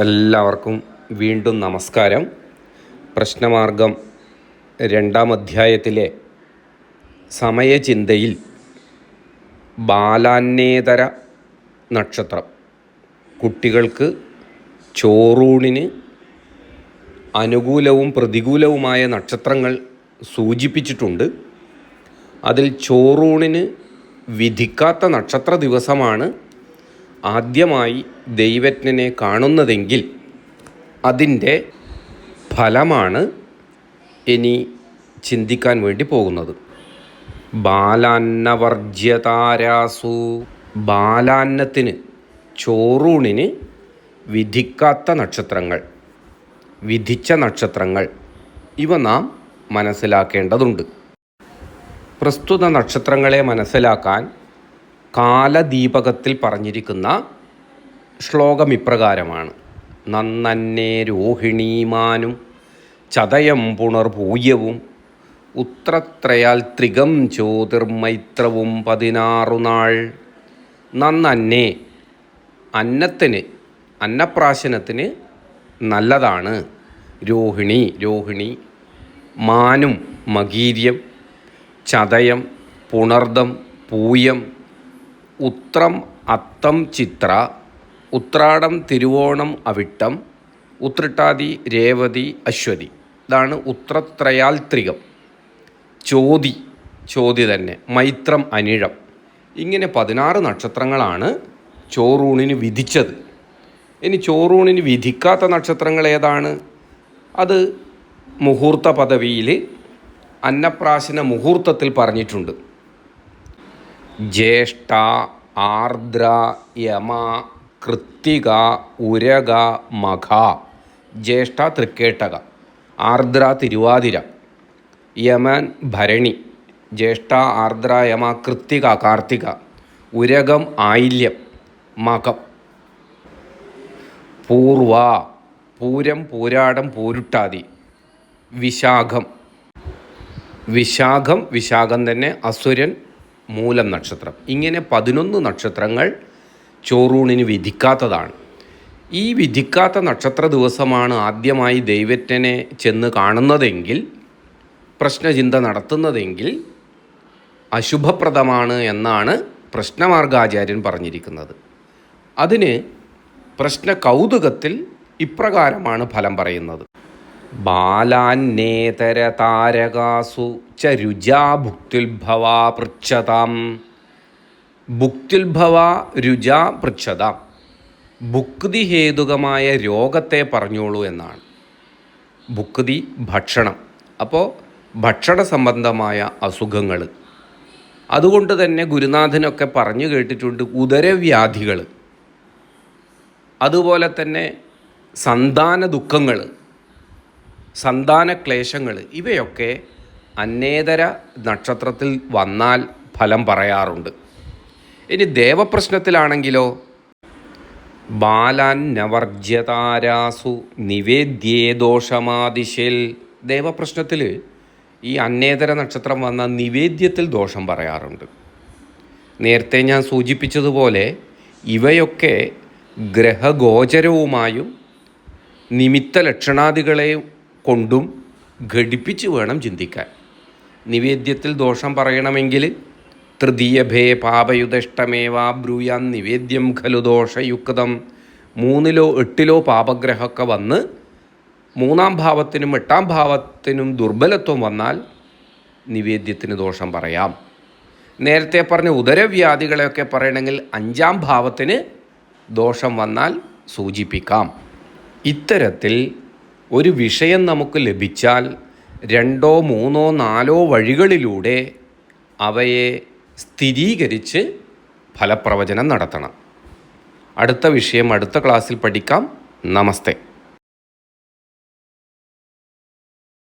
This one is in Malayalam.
എല്ലാവർക്കും വീണ്ടും നമസ്കാരം. പ്രശ്നമാർഗം രണ്ടാം അധ്യായത്തിലെ സമയചിന്തയിൽ ബാലാന്നേതര നക്ഷത്രം. കുട്ടികൾക്ക് ചോറൂണിന് അനുകൂലവും പ്രതികൂലവുമായ നക്ഷത്രങ്ങൾ സൂചിപ്പിച്ചിട്ടുണ്ട്. അതിൽ ചോറൂണിന് വിധിക്കാത്ത നക്ഷത്ര ദിവസമാണ് ആദ്യമായി ദൈവജ്ഞനെ കാണുന്നതെങ്കിൽ അതിന്റെ ഫലമാണ് ഇനി ചിന്തിക്കാൻ വേണ്ടി പോകുന്നത്. ബാലാന്നവർജ്യതാരാസു. ബാലാന്നത്തിന് ചോറൂണിന് വിധിക്കാത്ത നക്ഷത്രങ്ങൾ വിധിച്ച നക്ഷത്രങ്ങൾ ഇവ നാം മനസ്സിലാക്കേണ്ടതുണ്ട്. പ്രസ്തുത നക്ഷത്രങ്ങളെ മനസ്സിലാക്കാൻ കാലദീപകത്തിൽ പറഞ്ഞിരിക്കുന്ന ശ്ലോകം ഇപ്രകാരമാണ്. നന്നന്നെ രോഹിണീമാനും ചതയം പുണർപൂയവും ഉത്രത്രയാൽ ത്രികം ചോതിർമൈത്രവും പതിനാറു നാൾ. നന്നന്നെ അന്നത്തിന് അന്നപ്രാശനത്തിന് നല്ലതാണ്. രോഹിണി രോഹിണി മാനും മകീര്യം ചതയം പുണർദം പൂയം ഉത്രം അത്തം ചിത്ര ഉത്രാടം തിരുവോണം അവിട്ടം ഉത്രട്ടാതി രേവതി അശ്വതി. ഇതാണ് ഉത്രത്രയാൽ ത്രികം ചോതി ചോതി തന്നെ മൈത്രം അനിഴം. ഇങ്ങനെ പതിനാറ് നക്ഷത്രങ്ങളാണ് ചോറൂണിന് വിധിച്ചത്. ഇനി ചോറൂണിന് വിധിക്കാത്ത നക്ഷത്രങ്ങൾ ഏതാണ്? അത് മുഹൂർത്ത പദവിയിൽ അന്നപ്രാശന മുഹൂർത്തത്തിൽ പറഞ്ഞിട്ടുണ്ട്. ജ്യേഷ്ഠ ആർദ്ര യമ കൃത്തിക ഉരക മഖ ജ്യേഷ്ഠ തൃക്കേട്ടക. ആർദ്ര തിരുവാതിര. യമൻ ഭരണി. ജ്യേഷ്ഠ ആർദ്ര യമ കൃത്തിക കാർത്തിക. ഉരകം ആയില്യം. മകം. പൂർവ. പൂരം പൂരാടം പൂരുട്ടാതി. വിശാഖം. വിശാഖം വിശാഖം തന്നെ അസുരൻ മൂലം നക്ഷത്രം. ഇങ്ങനെ പതിനൊന്ന് നക്ഷത്രങ്ങൾ ചോറൂണിന് വിധിക്കാത്തതാണ്. ഈ വിധിക്കാത്ത നക്ഷത്ര ദിവസമാണ് ആദ്യമായി ദൈവറ്റനെ ചെന്ന് കാണുന്നതെങ്കിൽ പ്രശ്നചിന്ത നടത്തുന്നതെങ്കിൽ അശുഭപ്രദമാണ് എന്നാണ് പ്രശ്നമാർഗാചാര്യൻ പറഞ്ഞിരിക്കുന്നത്. അതിന് പ്രശ്ന കൗതുകത്തിൽ ഇപ്രകാരമാണ് ഫലം പറയുന്നത്. ബാലാന്നേതരതാരകാസു ച രുജാ ഭുക്തിൽഭവാ പൃച്ഛതാം. ഭുക്തിൽഭവ രുജാ പൃച്ഛതാം. ഭുക്തി ഹേതുകമായ രോഗത്തെ പറഞ്ഞോളൂ എന്നാണ്. ഭുക്തി ഭക്ഷണം. അപ്പോൾ ഭക്ഷണ സംബന്ധമായ അസുഖങ്ങൾ അതുകൊണ്ട് തന്നെ ഗുരുനാഥനൊക്കെ പറഞ്ഞു കേട്ടിട്ടുണ്ട് ഉദരവ്യാധികൾ അതുപോലെ തന്നെ സന്താന ദുഃഖങ്ങൾ സന്താന ക്ലേശങ്ങൾ ഇവയൊക്കെ അന്നേതര നക്ഷത്രത്തിൽ വന്നാൽ ഫലം പറയാറുണ്ട്. ഇനി ദേവപ്രശ്നത്തിലാണെങ്കിലോ? ബാലാൻ നവർജ്യതാരാസു നിവേദ്യേ ദോഷമാതിശേൽ ദേവപ്രശ്നത്തിൽ ഈ അന്നേതര നക്ഷത്രം വന്ന നിവേദ്യത്തിൽ ദോഷം പറയാറുണ്ട്. നേരത്തെ ഞാൻ സൂചിപ്പിച്ചതുപോലെ ഇവയൊക്കെ ഗ്രഹഗോചരവുമായും നിമിത്ത ലക്ഷണാദികളെ കൊണ്ടും ഘടിപ്പിച്ച് വേണം ചിന്തിക്കാൻ. നിവേദ്യത്തിൽ ദോഷം പറയണമെങ്കിൽ തൃതീയഭേ പാപയുധിഷ്ടമേവാ ബ്രൂയാൻ നിവേദ്യം ഖലു ദോഷയുക്തം. മൂന്നിലോ എട്ടിലോ പാപഗ്രഹമൊക്കെ വന്ന് മൂന്നാം ഭാവത്തിനും എട്ടാം ഭാവത്തിനും ദുർബലത്വം വന്നാൽ നിവേദ്യത്തിന് ദോഷം പറയാം. നേരത്തെ പറഞ്ഞ ഉദരവ്യാധികളെയൊക്കെ പറയണമെങ്കിൽ അഞ്ചാം ഭാവത്തിന് ദോഷം വന്നാൽ സൂചിപ്പിക്കാം. ഇത്തരത്തിൽ ഒരു വിഷയം നമുക്ക് ലഭിച്ചാൽ രണ്ടോ മൂന്നോ നാലോ വഴികളിലൂടെ അവയെ സ്ഥിരീകരിച്ച് ഫലപ്രവചനം നടത്തണം. അടുത്ത വിഷയം അടുത്ത ക്ലാസ്സിൽ പഠിക്കാം. നമസ്തേ.